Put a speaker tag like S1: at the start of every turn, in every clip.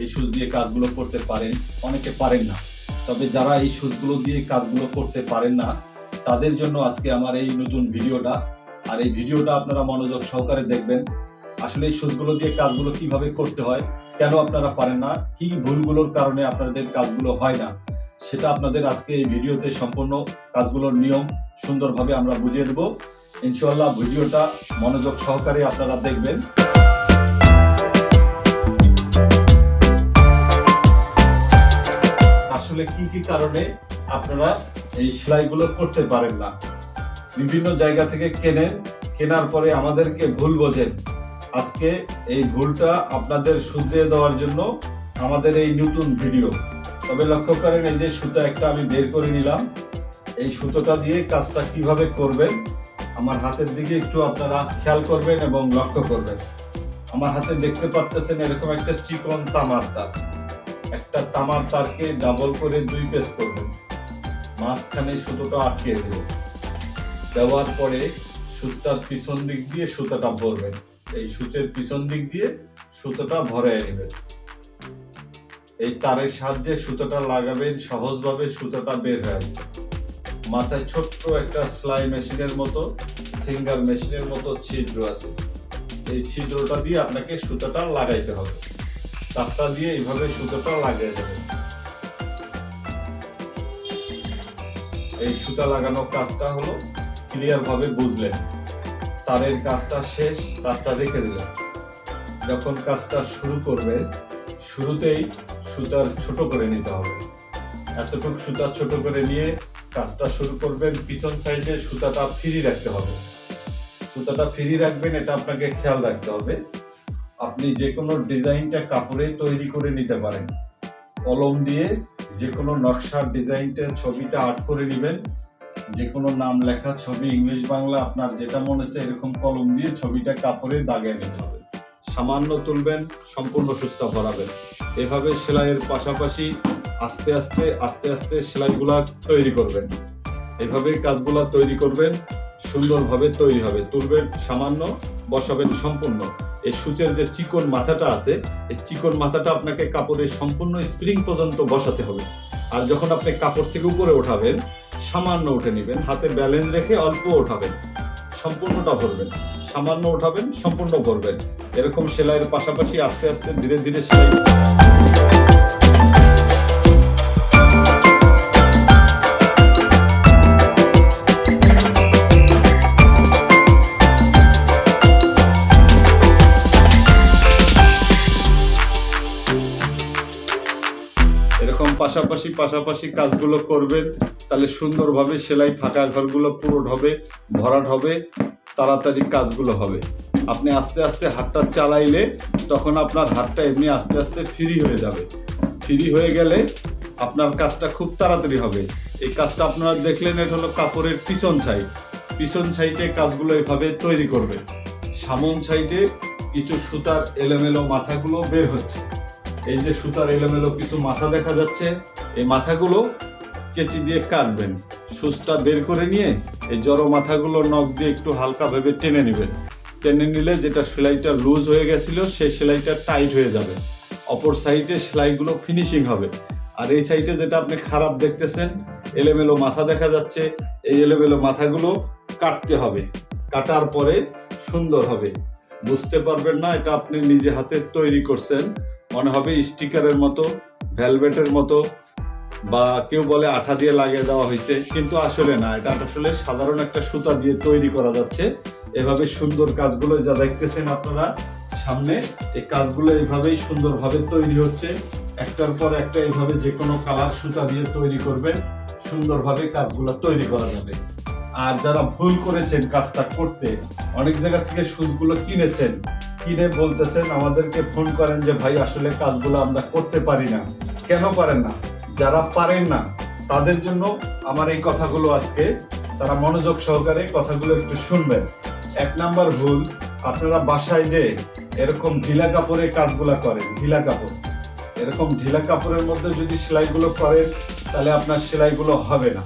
S1: এই সুচ দিয়ে কাজগুলো করতে পারেন, অনেকে পারেন না। তবে যারা এই সুচগুলো দিয়ে কাজগুলো করতে পারেন না, তাদের জন্য আজকে আমার এই নতুন ভিডিওটা। আর এই ভিডিওটা আপনারা মনোযোগ সহকারে দেখবেন, আসলে এই সুচগুলো দিয়ে কাজগুলো কীভাবে করতে হয়, কেন আপনারা পারেন না, কি ভুলগুলোর কারণে আপনাদের কাজগুলো হয় না, সেটা আপনাদের আজকে এই ভিডিওতে সম্পূর্ণ কাজগুলোর নিয়ম সুন্দরভাবে আমরা বুঝিয়ে দেবো। ইনশাআল্লাহ ভিডিওটা মনোযোগ সহকারে আপনারা দেখবেন। আসলে কি কি কারণে আপনারা এই সেলাইগুলো করতে পারেন না? বিভিন্ন জায়গা থেকে কেনেন, কেনার পরে আমাদেরকে ভুল বোঝেন। আজকে এই ভুলটা আপনাদের শুধরে দেওয়ার জন্য আমাদের এই নতুন ভিডিও। তবে লক্ষ্য করেন, এই যে সুতো একটা আমি বের করে নিলাম। এই সুতোটা দিয়ে কাজটা কীভাবে করবেন, আমার হাতের দিকে একটু আপনারা খেয়াল করবেন এবং লক্ষ্য করবেন। আমার হাতে দেখতে পারতেছেন এরকম একটা চিকন তামার তার একটা তামার তারকে ডাবল করে দুই পেস করবেন মাঝখানে সুতোটা আটকে দেবেন দেওয়ার পরে সুতার পিছন দিক দিয়ে সুতোটা ভরবেন এই সূচের পিছন দিক দিয়ে সুতোটা ভরে নেবেন এই তারের সাহায্যে সুতোটা লাগাবেন সহজভাবে সুতোটা বের হয়ে আসবে। মাথায় ছোট্ট একটা সেলাই মেশিনের মতো, সিঙ্গার মেশিনের মতো ছিদ্র আছে। এই ছিদ্রটা দিয়ে আপনাকে সুতোটা লাগাইতে হবে। তারটা দিয়ে এইভাবে সুতোটা লাগিয়ে দেবেন এই সুতা লাগানোর কাজটা হলো ক্লিয়ার ভাবে বুঝলেন। তারের কাজটা শেষ, তারটা রেখে দিলেন। যখন কাজটা শুরু করবেন, শুরুতেই সুতার ছোট করে নিতে হবে। এতটুক সুতা ছোট করে নিয়ে কাজটা শুরু করবেন, পিছন সাইডে সুতাটা ফ্রি রাখতে হবে। সুতাটা ফ্রি রাখবেন, এটা আপনাকে খেয়াল রাখতে হবে। আপনি যে কোনো ডিজাইনটা কাপড়ে তৈরি করে নিতে পারেন। কলম দিয়ে যে কোনো নকশার ডিজাইনটা, ছবিটা আর্ট করে নেবেন। যে কোনো নাম লেখা ছবি, ইংলিশ বাংলা, আপনার যেটা মনে হচ্ছে এরকম কলম দিয়ে ছবিটা কাপড়ে দাগে নিতে হবে। সামান্য তুলবেন, সম্পূর্ণ সুস্থ ভরাবেন। এভাবে সেলাইয়ের পাশাপাশি আস্তে আস্তে আস্তে আস্তে সেলাইগুলা তৈরি করবেন। এভাবে কাজগুলা তৈরি করবেন, সুন্দরভাবে তৈরি হবে। তুলবেন, সামান্য বসাবেন সম্পূর্ণ। এই সূচের যে চিকন মাথাটা আছে, এই চিকন মাথাটা আপনাকে কাপড়ের সম্পূর্ণ স্প্রিং পর্যন্ত বসাতে হবে। আর যখন আপনি কাপড় থেকে উপরে ওঠাবেন, সামান্য উঠে নেবেন, হাতে ব্যালেন্স রেখে অল্প ওঠাবেন, সম্পূর্ণটা ভরবেন। সামান্য উঠাবেন সম্পূর্ণ ভরবেন। এরকম সেলাইয়ের পাশাপাশি আস্তে আস্তে ধীরে ধীরে সেলাই পাশাপাশি পাশাপাশি কাজগুলো করবেন, তাহলে সুন্দরভাবে সেলাই ফাঁকা ঘরগুলো পূরণ হবে, ভরাট হবে, তাড়াতাড়ি কাজগুলো হবে। আপনি আস্তে আস্তে হাতটা চালাইলে তখন আপনার হাতটা এমনি আস্তে আস্তে ফ্রি হয়ে যাবে। ফ্রি হয়ে গেলে আপনার কাজটা খুব তাড়াতাড়ি হবে। এই কাজটা আপনারা দেখলেন, এটা হলো কাপড়ের পিছন সাইড। পিছন সাইডে কাজগুলো এভাবে তৈরি করবে সামন সাইডে কিছু সুতার এলোমেলো মাথাগুলো বের হচ্ছে। এই যে সুতার এলোমেলো কিছু মাথা দেখা যাচ্ছে, এই মাথাগুলো কেচি দিয়ে কাটবেন। সুচটা বের করে নিয়ে এই জড়ো মাথাগুলো নখ দিয়ে একটু হালকা ভাবে টেনে নেবেন। টেনে নিলে যেটা সেলাইটা লুজ হয়ে গেছিল, সেই সেলাইটা টাইট হয়ে যাবে। অপর সাইডে সেলাইগুলো ফিনিশিং হবে। আর এই সাইডে যেটা আপনি খারাপ দেখতেছেন, এলোমেলো মাথা দেখা যাচ্ছে, এই এলোমেলো মাথাগুলো কাটতে হবে। কাটার পরে সুন্দর হবে। বুঝতে পারবেন না, এটা আপনি নিজে হাতে তৈরি করছেন। মনে হবে স্টিকারের মতো, ভেলভেটের মতো, বা কেউ বলে আঠা দিয়ে লাগিয়ে দেওয়া হয়েছে, কিন্তু আসলে না। এটা আসলে সাধারণ একটা সুতা দিয়ে তৈরি করা যাচ্ছে। এভাবে সুন্দর কাজগুলো যা দেখতেছেন আপনারা, সামনে এই কাজগুলো এইভাবেই সুন্দরভাবে তৈরি হচ্ছে। একটার পর একটা এইভাবে যে কোনো কালার সুতা দিয়ে তৈরি করবেন, সুন্দরভাবে কাজগুলো তৈরি করা যাবে। আর যারা ভুল করেছেন কাজটা করতে, অনেক জায়গা থেকে সুদগুলো কিনেছেন কিনে বলতেছেন, আমাদেরকে ফোন করেন যে, ভাই, আসলে কাজগুলো আমরা করতে পারি না। কেন পারেন না? যারা পারেন না, তাদের জন্য আমার এই কথাগুলো আজকে তারা মনোযোগ সহকারে কথাগুলো একটু শুনবেন। এক নাম্বার ভুল, আপনারা বাসায় যে এরকম ঢিলা কাপড়ে কাজগুলো করেন, ঢিলা কাপড়। এরকম ঢিলা কাপড়ের মধ্যে যদি সেলাইগুলো করেন, তাহলে আপনার সেলাইগুলো হবে না।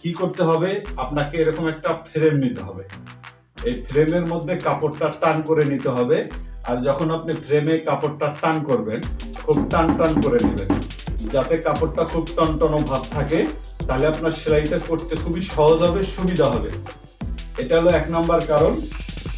S1: কি করতে হবে? আপনাকে এরকম একটা ফ্রেম নিতে হবে। এই ফ্রেমের মধ্যে কাপড়টা টান করে নিতে হবে। আর যখন আপনি ফ্রেমে কাপড়টা টান করবেন, খুব টান টান করে নেবেন। যাতে কাপড়টা খুব টনটনো ভাব থাকে, তাহলে আপনার সেলাইটা করতে খুবই সহজ হবে, সুবিধা হবে। এটা হলো এক নম্বর কারণ।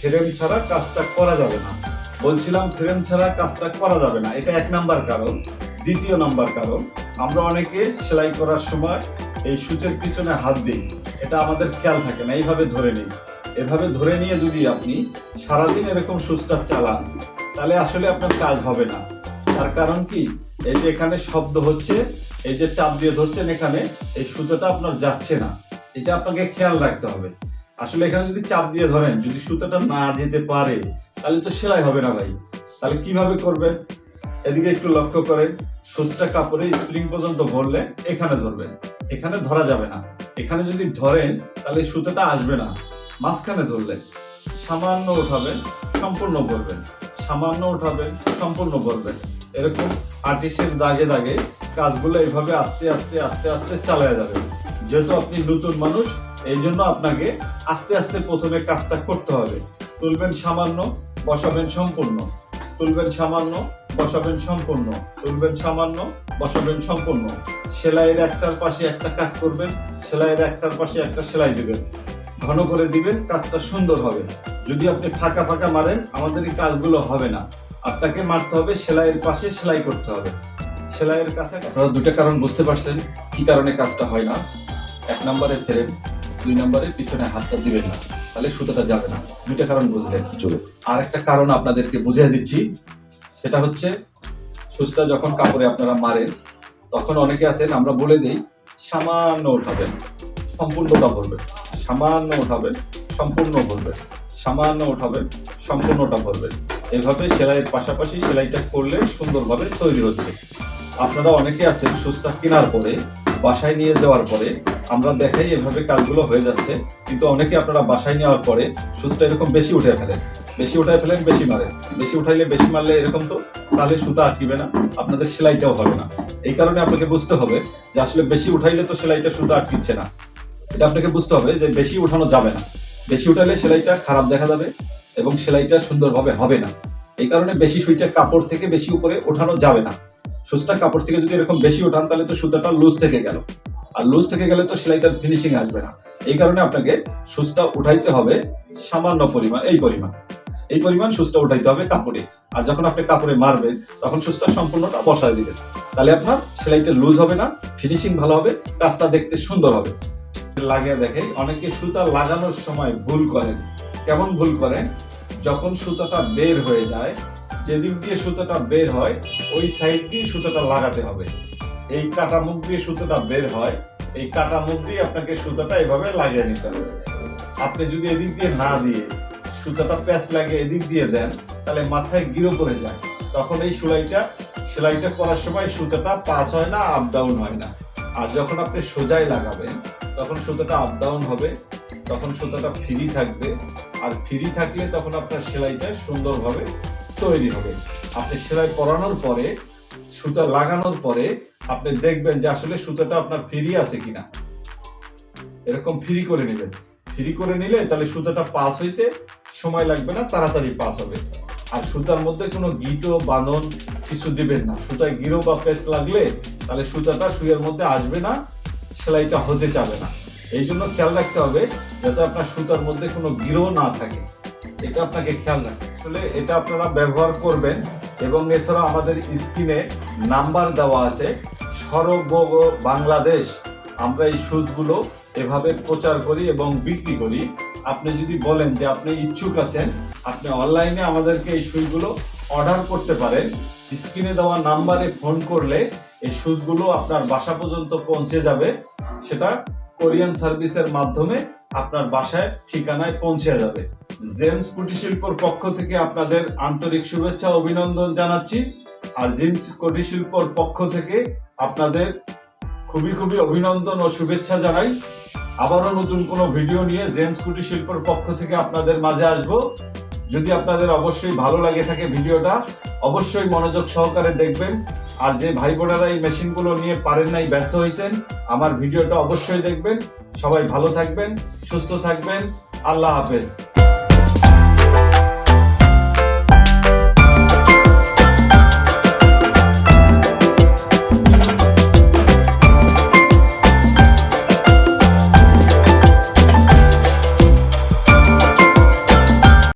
S1: ফ্রেম ছাড়া কাজটা করা যাবে না। বলছিলাম ফ্রেম ছাড়া কাজটা করা যাবে না। এটা এক নাম্বার কারণ। দ্বিতীয় নাম্বার কারণ, আমরা অনেকে সেলাই করার সময় এই সূচের পিছনে হাত দিই। এটা আমাদের খেয়াল থাকে না, এইভাবে ধরে নিই। এভাবে ধরে নিয়ে যদি আপনি সারাদিন এরকম সুচটা চালান, তাহলে আসলে আপনার কাজ হবে না। তার কারণ কি? এই যে এখানে শব্দ হচ্ছে, এই যে চাপ দিয়ে ধরছেন এখানে, এই সুতোটা আপনার যাচ্ছে না। এটা আপনাকে খেয়াল রাখতে হবে। আসলে এখানে যদি চাপ দিয়ে ধরেন, যদি সুতোটা না যেতে পারে, তাহলে তো সেলাই হবে না ভাই। তাহলে কীভাবে করবেন? এদিকে একটু লক্ষ্য করেন সুচটা কাপড়ে স্প্রিং পর্যন্ত ভরলে এখানে ধরবেন। এখানে ধরা যাবে না। এখানে যদি ধরেন, তাহলে সুতোটা আসবে না। মাঝখানে ধরলেন সামান্য উঠাবেন, সম্পূর্ণ ভরবেন সামান্য উঠাবেন, সম্পূর্ণ ভরবেন এরকম আর্টিস্টের দাগে দাগে কাজগুলো এইভাবে আস্তে আস্তে আস্তে আস্তে চালায় যাবে। যেহেতু আপনি নতুন মানুষ, এই জন্য আপনাকে আস্তে আস্তে প্রথমে কাজটা করতে হবে। তুলবেন সামান্য, বসাবেন সম্পূর্ণ। তুলবেন সামান্য, বসাবেন সম্পূর্ণ। তুলবেন সামান্য, বসাবেন সম্পূর্ণ। সেলাইয়ের একটার পাশে একটা কাজ করবেন, সেলাইয়ের একটার পাশে একটা সেলাই দিবেন। ঘন করে দিবেন কাজটা সুন্দর হবে যদি আপনি ফাঁকা ফাঁকা মারেন আমাদের এই কাজগুলো হবে না। আপনাকে মারতে হবে সেলাইয়ের পাশে সেলাই করতে হবে। সেলাইয়ের কাছে আপনারা দুটো কারণ বুঝতে পারছেন কি কারণে কাজটা হয় না। এক নম্বরে ফ্রেম দুই নম্বরে পিছনে হাতটা দিবেন না। তাহলে সুতোটা যাবে না। দুইটা কারণ বুঝলেন।
S2: চলে
S1: আর একটা কারণ আপনাদেরকে বুঝিয়ে দিচ্ছি সেটা হচ্ছে সুচটা যখন কাপড়ে আপনারা মারেন তখন অনেকে আছেন আমরা বলে দেই সামান্য উঠাবেন সম্পূর্ণটা ভরবেন। সামান্য উঠাবেন, সম্পূর্ণ ভরবেন। সামান্য উঠাবেন, সম্পূর্ণটা ভরবেন। এভাবে সেলাইয়ের পাশাপাশি সেলাইটা করলে সুন্দরভাবে তৈরি হচ্ছে। আপনারা অনেকে আছেন সুচটা কেনার পরে, বাসায় নিয়ে যাওয়ার পরে, আমরা দেখাই এভাবে কাজগুলো হয়ে যাচ্ছে, কিন্তু অনেকে আপনারা বাসায় নেওয়ার পরে সুচটা এরকম বেশি উঠে ফেলেন। বেশি উঠায় ফেলেন, বেশি মারেন। বেশি উঠাইলে বেশি মারলে এরকম তো, তাহলে সুতা আটকিবে না, আপনাদের সেলাইটাও হবে না। এই কারণে আপনাকে বুঝতে হবে যে আসলে বেশি উঠাইলে তো সেলাইটা সুতা আটকিচ্ছে না। এটা আপনাকে বুঝতে হবে যে বেশি উঠানো যাবে না। বেশি উঠাইলে সেলাইটা খারাপ দেখা যাবে এবং সেলাইটা সুন্দরভাবে হবে না। এই কারণে বেশি সুইটা কাপড় থেকে বেশি উপরে ওঠানো যাবে না। সুচটা কাপড় থেকে যদি এরকম বেশি ওঠান, তাহলে তো সুতাটা লুজ থেকে গেল। আর লুজ থেকে গেলে তো সেলাইটার ফিনিশিং আসবে না। এই কারণে আপনাকে সুচটা উঠাইতে হবে সামান্য পরিমাণ, এই পরিমাণ। এই পরিমাণ সুচটা উঠাইতে হবে কাপড়ে। আর যখন আপনি কাপড়ে মারবেন, তখন সুচটা সম্পূর্ণটা বসায় দিবেন। তাহলে আপনার সেলাইটা লুজ হবে না ফিনিশিং ভালো হবে, কাজটা দেখতে সুন্দর হবে। লাগিয়ে দেখে। অনেকে সুতা লাগানোর সময় ভুল করেন। কেমন ভুল করেন? যখন সুতাটা বের হয়ে যায়, যেদিক দিয়ে সুতাটা বের হয়, ওই সাইড দিয়ে সুতাটা লাগাতে হবে। এই কাটা মুখ দিয়ে সুতোটা বের হয়, এই কাটা মুখ দিয়ে আপনাকে সুতাটা এভাবে লাগিয়ে নিতে হবে। আপনি যদি এদিক দিয়ে না দিয়ে সুতাটা প্যাচ লাগিয়ে এদিক দিয়ে দেন, তাহলে মাথায় গিরো পড়ে যায়। তখন এই সেলাইটা সেলাইটা করার সময় সুতাটা পাস হয় না আপ ডাউন হয় না। আর যখন আপনি সোজাই লাগাবেন, তখন সুতাটা আপ ডাউন হবে, তখন সুতাটা ফ্রি থাকবে, আর ফ্রি থাকলে তখন আপনার সেলাইটা সুন্দরভাবে তৈরি হবে। আপনি সেলাই করানোর পরে, সুতা লাগানোর পরে আপনি দেখবেন যে আসলে সুতাটা আপনার ফ্রি আছে কিনা। এরকম ফ্রি করে নেবেন। ফ্রি করে নিলে তাহলে সুতাটা পাস হইতে সময় লাগবে না, তাড়াতাড়ি পাস হবে। আর সুতার মধ্যে কোনো গিটো বাঁধন কিছু দিবেন না। সুতায় গিরো বা পেস লাগলে তাহলে সুতাটা সুইয়ের মধ্যে আসবে না, সেলাইটা হতে যাবে না। এই জন্য খেয়াল রাখতে হবে যাতে আপনার সুতার মধ্যে কোনো গিরো না থাকে। এটা আপনাকে খেয়াল রাখতে আসলে এটা আপনারা ব্যবহার করবেন এবং এছাড়া আমাদের স্ক্রিনে নাম্বার দেওয়া আছে। সর্ব বাংলাদেশ, আমরা এই শুজগুলো এভাবে প্রচার করি এবং বিক্রি করি। আপনি যদি বলেন যে আপনি ইচ্ছুক আছেন, আপনি অনলাইনে আমাদেরকে এই শুজগুলো অর্ডার করতে পারেন। স্ক্রিনে দেওয়া নাম্বারে ফোন করলে এই শুজগুলো আপনার বাসা পর্যন্ত পৌঁছে যাবে। সেটা কোরিয়ান সার্ভিসের মাধ্যমে আপনার বাসায় ঠিকানায় পৌঁছে যাবে। জেমস কুটির শিল্পর পক্ষ থেকে আপনাদের আন্তরিক শুভেচ্ছা অভিনন্দন জানাচ্ছি। আর জেমস কুটির শিল্পর পক্ষ থেকে আপনাদের খুবই খুবই অভিনন্দন ও শুভেচ্ছা জানাই। আবারও নতুন কোনো ভিডিও নিয়ে জেমস কুটি শিল্পর পক্ষ থেকে আপনাদের মাঝে আসব। যদি আপনাদের অবশ্যই ভালো লাগে থাকে ভিডিওটা, অবশ্যই মনোযোগ সহকারে দেখবেন। আর যে ভাই বোনেরা এই মেশিনগুলো নিয়ে পারেন নাই, ব্যর্থ হয়েছেন, আমার ভিডিওটা অবশ্যই দেখবেন। সবাই ভালো থাকবেন, সুস্থ থাকবেন। আল্লাহ হাফেজ।